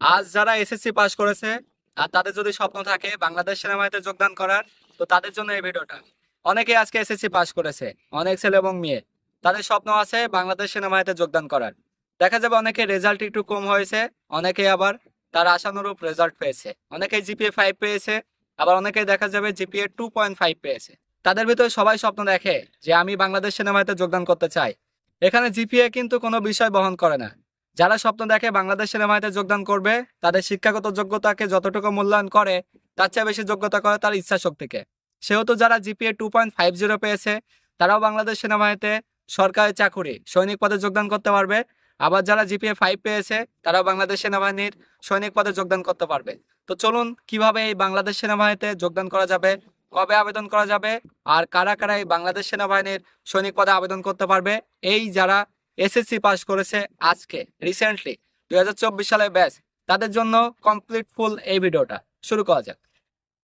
আজ যারা SSC pass করেছে, আর তাদের যদি স্বপ্ন থাকে বাংলাদেশ সেনাবাহিনীতে যোগদান করার, তো তাদের জন্য এই ভিডিওটা। অনেকে আজকে এসএসসি পাস করেছে, অনেক ছেলে এবং মেয়ে। তাদের স্বপ্ন আছে বাংলাদেশ সেনাবাহিনীতে যোগদান করার। দেখা যাবে অনেকে রেজাল্ট একটু কম হয়েছে, অনেকে আবার তার আশানুরূপ রেজাল্ট পেয়েছে। অনেকে জিপিএ ফাইভ পেয়েছে, আবার অনেকে দেখা যাবে জিপিএ টু পয়েন্ট ফাইভ পেয়েছে। তাদের ভিতরে সবাই স্বপ্ন দেখে যে আমি বাংলাদেশ সেনাবাহিনীতে যোগদান করতে চাই। এখানে জিপিএ কিন্তু কোনো বিষয় বহন করে না। যারা স্বপ্ন দেখে বাংলাদেশ সেনাবাহিনীতে যোগদান করবে, তাদের শিক্ষাগত যোগ্যতাকে যতটুকু মূল্যায়ন করে, তার চেয়ে বেশি যোগ্যতা করে তার ইচ্ছা শক্তিকে সেহেতু যারা GPA two point five zero পেয়েছে, তারাও বাংলাদেশ সেনাবাহিনীতে সরকারি চাকুরি, সৈনিক পদে যোগদান করতে পারবে। আবার যারা জিপিএ ফাইভ পেয়েছে, তারাও বাংলাদেশ সেনাবাহিনীর সৈনিক পদে যোগদান করতে পারবে। তো চলুন, কীভাবে এই বাংলাদেশ সেনাবাহিনীতে যোগদান করা যাবে, কবে আবেদন করা যাবে, আর কারা কারা এই বাংলাদেশ সেনাবাহিনীর সৈনিক পদে আবেদন করতে পারবে, এই যারা এসএসসি পাস করেছে আজকে রিসেন্টলি দুই হাজার চব্বিশ সালের ব্যাচ তাদের জন্য কমপ্লিট ফুল এই ভিডিওটা। শুরু করা যাক।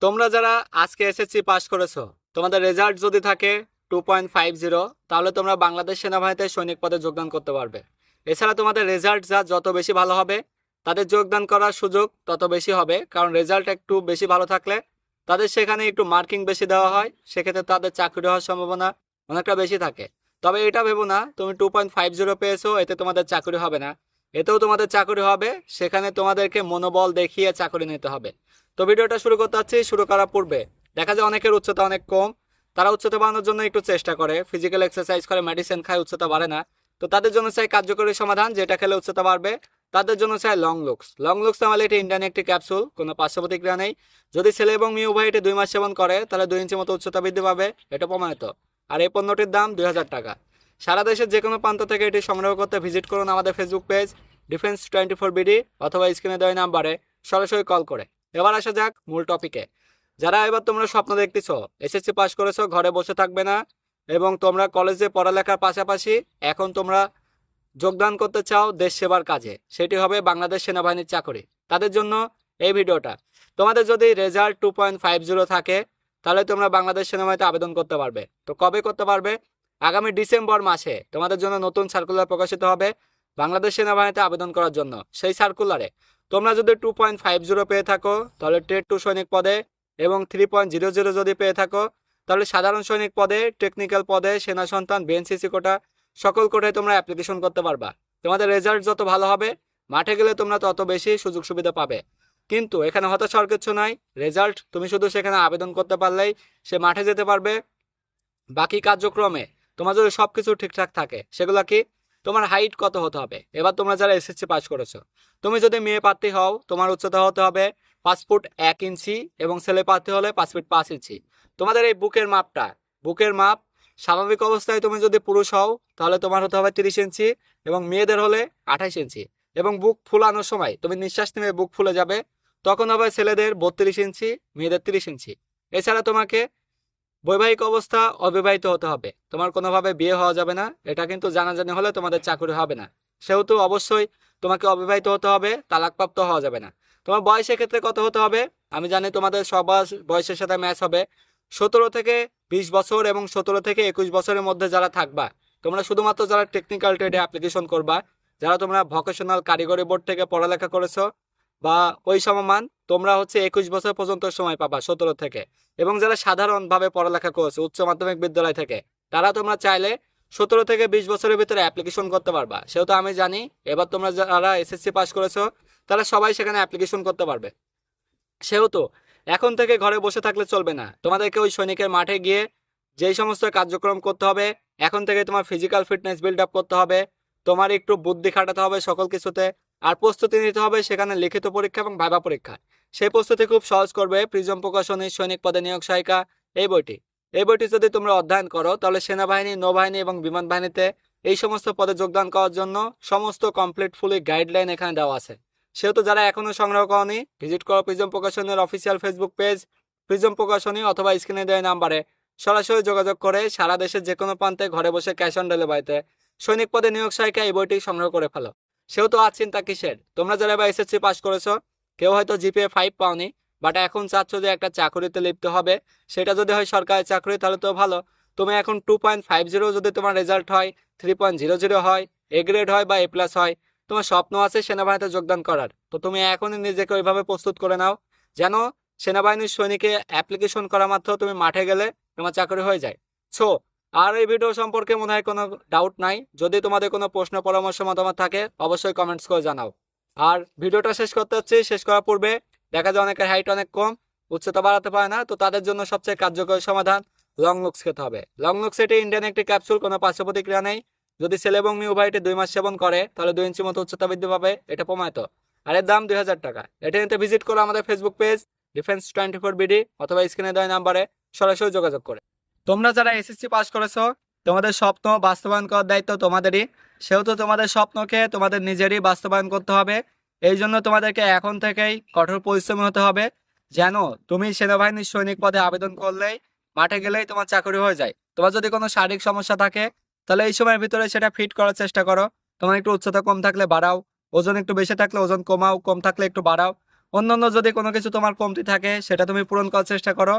তোমরা যারা আজকে এসএসসি পাস করেছ, তোমাদের রেজাল্ট যদি থাকে টু পয়েন্ট ফাইভ জিরো তাহলে তোমরা বাংলাদেশ সেনাবাহিনীতে সৈনিক পদে যোগদান করতে পারবে। এছাড়া তোমাদের রেজাল্ট যা যত বেশি ভালো হবে, তাদের যোগদান করার সুযোগ তত বেশি হবে, কারণ রেজাল্ট একটু বেশি ভালো থাকলে তাদের সেখানে একটু মার্কিং বেশি দেওয়া হয়, সেক্ষেত্রে তাদের চাকরি হওয়ার সম্ভাবনা অনেকটা বেশি থাকে। তবে এটা ভেবো না, তুমি টু পয়েন্ট ফাইভ জিরো পেয়েছ, এতে তোমাদের চাকরি হবে না। এতেও তোমাদের চাকরি হবে, সেখানে তোমাদেরকে মনোবল দেখিয়ে চাকরি নিতে হবে। তো ভিডিওটা শুরু করতে যাচ্ছি, শুরু করার পূর্বে। দেখা যায় অনেকের উচ্চতা অনেক কম, তারা উচ্চতা বাড়ানোর জন্য একটু চেষ্টা করে। ফিজিক্যাল এক্সারসাইজ করে মেডিসিন খায়, উচ্চতা বাড়ে না। তো তাদের জন্য চাই কার্যকরী সমাধান, যেটা খেলে উচ্চতা বাড়বে। তাদের জন্য চাই লং লুকস লং লুকস তাহলে এটি ইন্ডিয়ান একটি ক্যাপসুল কোনো পার্শ্ব প্রতিক্রিয়া নেই। যদি ছেলে এবং মেয়ে উভয় এটি দুই মাস সেবন করে, তাহলে দুই ইঞ্চি মতো উচ্চতা বৃদ্ধি পাবে, এটা প্রমাণিত। আর এই পণ্যটির দাম দুই হাজার টাকা। সারা দেশের যে কোনো প্রান্ত থেকে এটি সংগ্রহ করতে ভিজিট করুন আমাদের Facebook page defence twenty four BD অথবা স্ক্রিনে দেওয়া নাম্বারে সরাসরি কল করে। এবার আসা যাক মূল টপিকে যারা এবার তোমরা স্বপ্ন দেখতেছো এসএসসি পাস করেছ, ঘরে বসে থাকবে না, এবং তোমরা কলেজে পড়ালেখার পাশাপাশি এখন তোমরা যোগদান করতে চাও দেশ সেবার কাজে, সেটি হবে বাংলাদেশ সেনাবাহিনীর চাকরি। তাদের জন্য এই ভিডিওটা। তোমাদের যদি result two point five zero থাকে তাহলে তোমরা বাংলাদেশ সেনাবাহিনীতে আবেদন করতে পারবে। তো কবে করতে পারবে? আগামী ডিসেম্বর মাসে। তোমাদের জন্য নতুন সার্কুলার প্রকাশিত হবে বাংলাদেশ সেনাবাহিনীতে আবেদন করার জন্য, সেই সার্কুলারে তোমরা যদি টু পয়েন্ট ফাইভ জিরো পেয়ে থাকো, তাহলে টেট টু সৈনিক পদে এবং থ্রি পয়েন্ট জিরো জিরো যদি পেয়ে থাকো, তাহলে সাধারণ সৈনিক পদে টেকনিক্যাল পদে, সেনা সন্তান বিএনসিসি কোটা, সকল কোটায় তোমরা অ্যাপ্লিকেশন করতে পারবা। তোমাদের রেজাল্ট যত ভালো হবে, মাঠে গেলে তোমরা তত বেশি সুযোগ সুবিধা পাবে। কিন্তু এখানে হতাশ হওয়ার কিছু নাই। রেজাল্ট তুমি শুধু সেখানে আবেদন করতে পারলেই সে মাঠে যেতে পারবে। বাকি কার্যক্রমে তোমার যদি সব কিছু ঠিকঠাক থাকে, সেগুলো কি? তোমার হাইট কত হতে হবে? এবার তোমরা যারা এসএসসি পাস করেছ, তুমি যদি মেয়ে প্রার্থী হও, তোমার উচ্চতা হতে হবে পাঁচ ফুট এক ইঞ্চি এবং ছেলে প্রার্থী হলে পাঁচ ফিট পাঁচ ইঞ্চি। তোমাদের এই বুকের মাপটা, বুকের মাপ, স্বাভাবিক অবস্থায় তুমি যদি পুরুষ হও, তাহলে তোমার হতে হবে তিরিশ ইঞ্চি এবং মেয়েদের হলে আঠাইশ ইঞ্চি এবং বুক ফুলানোর সময় তুমি নিঃশ্বাস নেমে বুক ফুলে যাবে। তখন হবে ছেলেদের বত্রিশ ইঞ্চি, মেয়েদের তিরিশ ইঞ্চি। এছাড়া তোমাকে বৈবাহিক অবস্থা অবিবাহিত হতে হবে। তোমার কোনোভাবে বিয়ে হওয়া যাবে না। এটা কিন্তু জানাজানি হলে তোমাদের চাকরি হবে না। সেহেতু অবশ্যই তোমাকে অবিবাহিত হতে হবে, তালাকপ্রাপ্ত হওয়া যাবে না। তোমার বয়সের ক্ষেত্রে কত হতে হবে? আমি জানি তোমাদের সবার বয়সের সাথে ম্যাচ হবে। সতেরো থেকে বিশ বছর এবং সতেরো থেকে একুশ বছরের মধ্যে যারা থাকবা, তোমরা শুধুমাত্র যারা টেকনিক্যাল ট্রেডে অ্যাপ্লিকেশন করবা, যারা তোমরা ভোকেশনাল কারিগরি বোর্ড থেকে পড়ালেখা করেছ বা ওই সমমান তোমরা হচ্ছে একুশ বছর পর্যন্ত সময় পাবা সতেরো থেকে। এবং যারা সাধারণভাবে পড়ালেখা করেছে, উচ্চ মাধ্যমিক বিদ্যালয় থেকে, তারা তোমরা চাইলে সতেরো থেকে বিশ বছরের ভিতরে অ্যাপ্লিকেশন করতে পারবা। সেহেতু আমি জানি, এবার তোমরা যারা এসএসসি পাস করেছ, তারা সবাই সেখানে অ্যাপ্লিকেশন করতে পারবে। সেহেতু এখন থেকে ঘরে বসে থাকলে চলবে না। তোমাদেরকে ওই সৈনিকের মাঠে গিয়ে যেই সমস্ত কার্যক্রম করতে হবে, এখন থেকে তোমার ফিজিক্যাল ফিটনেস বিল্ড আপ করতে হবে, তোমার একটু বুদ্ধি খাটাতে হবে সকল কিছুতে আর প্রস্তুতি নিতে হবে সেখানে লিখিত পরীক্ষা এবং ভাইবা পরীক্ষা। সেই প্রস্তুতি খুব সহজ করবে প্রিজম প্রকাশনী, সৈনিক পদে নিয়োগ সহায়িকা এই বইটি। এই বইটি যদি তোমরা অধ্যয়ন করো, তাহলে সেনাবাহিনী, নৌবাহিনী এবং বিমান বাহিনীতে এই সমস্ত পদে যোগদান করার জন্য সমস্ত কমপ্লিট ফুলি গাইডলাইন এখানে দেওয়া আছে। সেহেতু যারা এখনও সংগ্রহ করনি, ভিজিট করো Prism প্রকাশনের official Facebook page, Prism Prokashoni অথবা স্ক্রিনে দেওয়া নাম্বারে। সরাসরি যোগাযোগ করে সারা দেশের যে কোনো প্রান্তে ঘরে বসে ক্যাশ অন ডেলিভারিতে সৈনিক পদে নিয়োগ সহায়িকা এই বইটি সংগ্রহ করে ফেলো। সেহেতু আজ চিন্তা কিসের? তোমরা যারা এবার এসএসসি পাস করেছ, কেউ হয়তো জিপিএ ফাইভ পাওনি বাট এখন চাচ্ছ যে একটা চাকরিতে লিপ্ত হবে। সেটা যদি হয় সরকারি চাকরি, তাহলে তো ভালো। তুমি এখন টু পয়েন্ট ফাইভ জিরো যদি তোমার রেজাল্ট হয় থ্রি পয়েন্ট জিরো জিরো হয় এ গ্রেড হয় বা এ প্লাস হয়, তোমার স্বপ্ন আছে সেনাবাহিনীতে যোগদান করার। তো তুমি এখনই নিজেকে ওইভাবে প্রস্তুত করে নাও, যেন সেনাবাহিনীর সৈনিকে অ্যাপ্লিকেশন করা মাত্র তুমি মাঠে গেলে তোমার চাকরি হয়ে যায়। সো আর এই ভিডিও সম্পর্কে মনে হয় কোনো ডাউট নাই। যদি তোমাদের কোনো প্রশ্ন, পরামর্শ, মতামত থাকে, অবশ্যই কমেন্টস করে জানাও। আর ভিডিওটা শেষ করতে হচ্ছে, শেষ করার পূর্বে দেখা যায় অনেকের হাইট অনেক কম, উচ্চতা বাড়াতে পারে না, তো তাদের জন্য সবচেয়ে কার্যকর সমাধান লং লুকস খেতে হবে। লং লুকস এটি ইন্ডিয়ান একটি ক্যাপসুল কোনো পার্শ্ব প্রতিক্রিয়া নেই। যদি ছেলে এবং মেয়ে উভয়টি দুই মাস সেবন করে, তাহলে দুই ইঞ্চি মতো উচ্চতা বৃদ্ধি পাবে, এটা প্রমাণিত। আর এর দাম দুই হাজার টাকা। এটা নিতে ভিজিট করো আমাদের Facebook page defence twenty four BD অথবা স্ক্রিনে দেওয়া নাম্বারে সরাসরি যোগাযোগ করে। তোমরা যারা এসএসসি পাস করেছ, তোমাদের স্বপ্ন বাস্তবায়ন করার দায়িত্ব তোমাদেরই। সেহেতু তোমাদের স্বপ্নকে তোমাদের নিজেরই বাস্তবায়ন করতে হবে। এই জন্য তোমাদেরকে এখন থেকেই কঠোর পরিশ্রমী হতে হবে। যেন তুমি সেনাবাহিনীর সৈনিক পদে আবেদন করলেই মাঠে গেলেই তোমার চাকরি হয়ে যায়। তোমার যদি কোনো শারীরিক সমস্যা থাকে, তাহলে এই সময়ের ভিতরে সেটা ফিট করার চেষ্টা করো। তোমার একটু উচ্চতা কম থাকলে বাড়াও। ওজন একটু বেশি থাকলে ওজন কমাও, কম থাকলে একটু বাড়াও। অন্যান্য যদি কোনো কিছু তোমার কমতি থাকে, সেটা তুমি পূরণ করার চেষ্টা করো।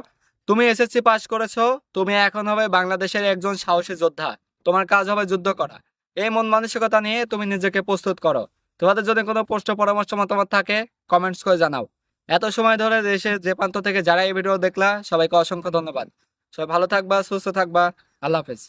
তুমি এসএসসি পাশ করেছ, তুমি এখন হবে বাংলাদেশের একজন সাহসী যোদ্ধা। তোমার কাজ হবে যুদ্ধ করা। এই মন মানসিকতা নিয়ে তুমি নিজেকে প্রস্তুত করো। তোমাদের যদি কোনো প্রশ্ন, পরামর্শ, মতামত থাকে কমেন্টস করে জানাও। এত সময় ধরে দেশের যে প্রান্ত থেকে যারা এই ভিডিও দেখলা, সবাইকে অসংখ্য ধন্যবাদ। সবাই ভালো থাকবা, সুস্থ থাকবা। আল্লাহ হাফেজ।